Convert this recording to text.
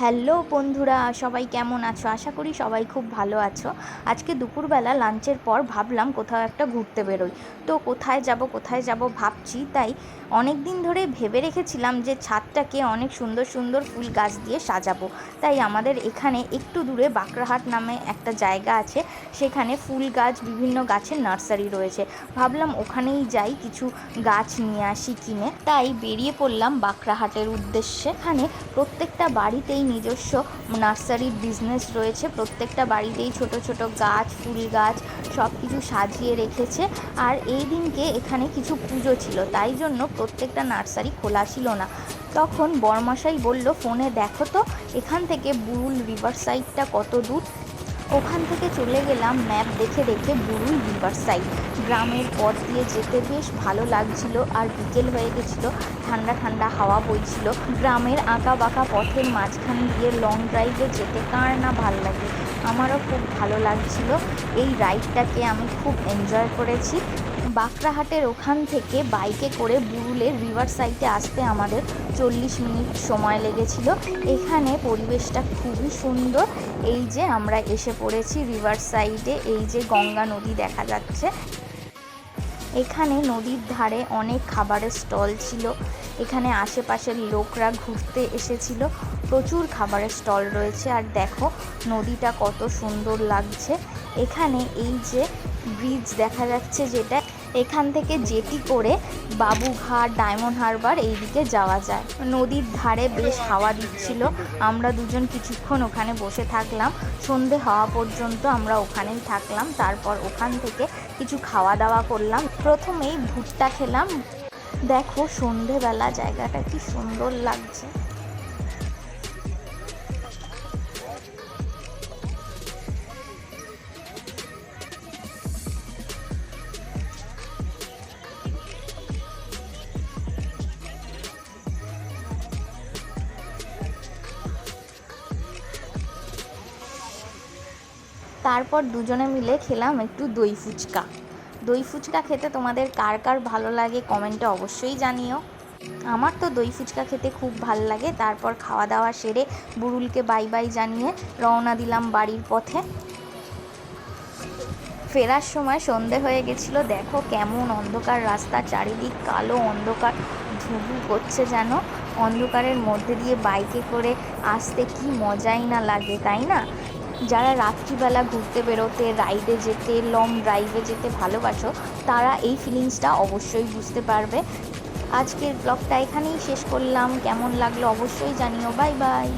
Hello বন্ধুরা, সবাই কেমন আছো? আশা করি সবাই খুব ভালো আছো। আজকে দুপুরবেলা লাঞ্চের পর ভাবলাম কোথাও একটা ঘুরতে বেরোই। তো কোথায় যাব কোথায় যাব ভাবছি, তাই অনেক দিন ধরে ভেবে রেখেছিলাম যে ছাদটাকে অনেক সুন্দর সুন্দর ফুল গাছ দিয়ে সাজাবো। তাই আমাদের এখানে একটু দূরে বাঁকড়াহাট নামে একটা জায়গা আছে। সেখানে ফুল গাছ, বিভিন্ন গাছের নার্সারি রয়েছে। ভাবলাম ওখানেই যাই কিছু গাছ নিয়ে আসি কিনে। তাই বেরিয়ে পড়লাম বাঁকড়াহাটের উদ্দেশ্যে। এখানে প্রত্যেকটা বাড়িতেই নিজস্ব নার্সারির বিজনেস রয়েছে। প্রত্যেকটা বাড়িতেই ছোট ছোট গাছ, ফুল গাছ সব কিছু সাজিয়ে রেখেছে। আর এই দিনকে এখানে কিছু পুজো ছিল, তাই জন্য প্রত্যেকটা নার্সারি খোলা ছিল না। তখন বরমশাই বলল, ফোনে দেখো তো, এখান থেকে বুল রিভার সাইডটা কত দূর? ওখান থেকে চলে গেলাম ম্যাপ দেখে দেখে বুরুল রিভার সাইড গ্রামের পথ দিয়ে যেতে বেশ ভালো লাগছিল আর বিকেল হয়ে গেছিল, ঠান্ডা ঠান্ডা হাওয়া বইছিল। গ্রামের আঁকা বাঁকা পথের মাঝখান দিয়ে লং ড্রাইভে যেতে কার না ভালো লাগে। আমারও খুব ভালো লাগছিল। এই রাইডটাকে আমি খুব এনজয় করেছি। বাঁকড়াহাটের ওখান থেকে বাইকে করে বুরুলের রিভার সাইডে আসতে আমাদের চল্লিশ মিনিট সময় লেগেছিল। এখানে পরিবেশটা খুবই সুন্দর। এই যে আমরা এসে পড়েছি রিভার সাইডে, এই যে গঙ্গা নদী দেখা যাচ্ছে। এখানে নদীর ধারে অনেক খাবারের স্টল ছিল। এখানে আশেপাশের লোকরা ঘুরতে এসেছিল। প্রচুর খাবারের স্টল রয়েছে। আর দেখো, নদীটা কত সুন্দর লাগছে। এখানে এই যে ব্রিজ দেখা যাচ্ছে যেটা এখান থেকে জেটি করে বাবুঘাট, ডায়মন্ড হারবার এইদিকে যাওয়া যায়। নদীর ধারে বেশ হাওয়া দিচ্ছিল। আমরা দুজন কিছুক্ষণ ওখানে বসে থাকলাম। সন্ধে হওয়া পর্যন্ত আমরা ওখানেই থাকলাম। তারপর ওখান থেকে কিছু খাওয়া দাওয়া করলাম। প্রথমেই ভুট্টা খেলাম। দেখো সন্ধেবেলা, জায়গাটা কি সুন্দর লাগছে। তারপর দুজনে মিলে খেলাম একটু দই ফুচকা। দই ফুচকা খেতে তোমাদের কার কার ভালো লাগে কমেন্টে অবশ্যই জানিও। আমার তো দই ফুচকা খেতে খুব ভালো লাগে। তারপর খাওয়া দাওয়া সেরে বুরুলকে বাই বাই জানিয়ে রওনা দিলাম বাড়ির পথে। ফেরার সময় সন্ধে হয়ে গেছিল। দেখো কেমন অন্ধকার রাস্তা, চারিদিক কালো অন্ধকার। ধুবু করছে যেন। অন্ধকারের মধ্যে দিয়ে বাইকে করে আসতে কি মজাই না লাগে, তাই না? যারা রাত্রিবেলা ঘুরতে বেরোতে রাইডে যেতে লং ড্রাইভে যেতে ভালোবাসো, তারা এই ফিলিংসটা অবশ্যই বুঝতে পারবে। আজকের ব্লগটা এখানেই শেষ করলাম। কেমন লাগল অবশ্যই জানিও। Bye bye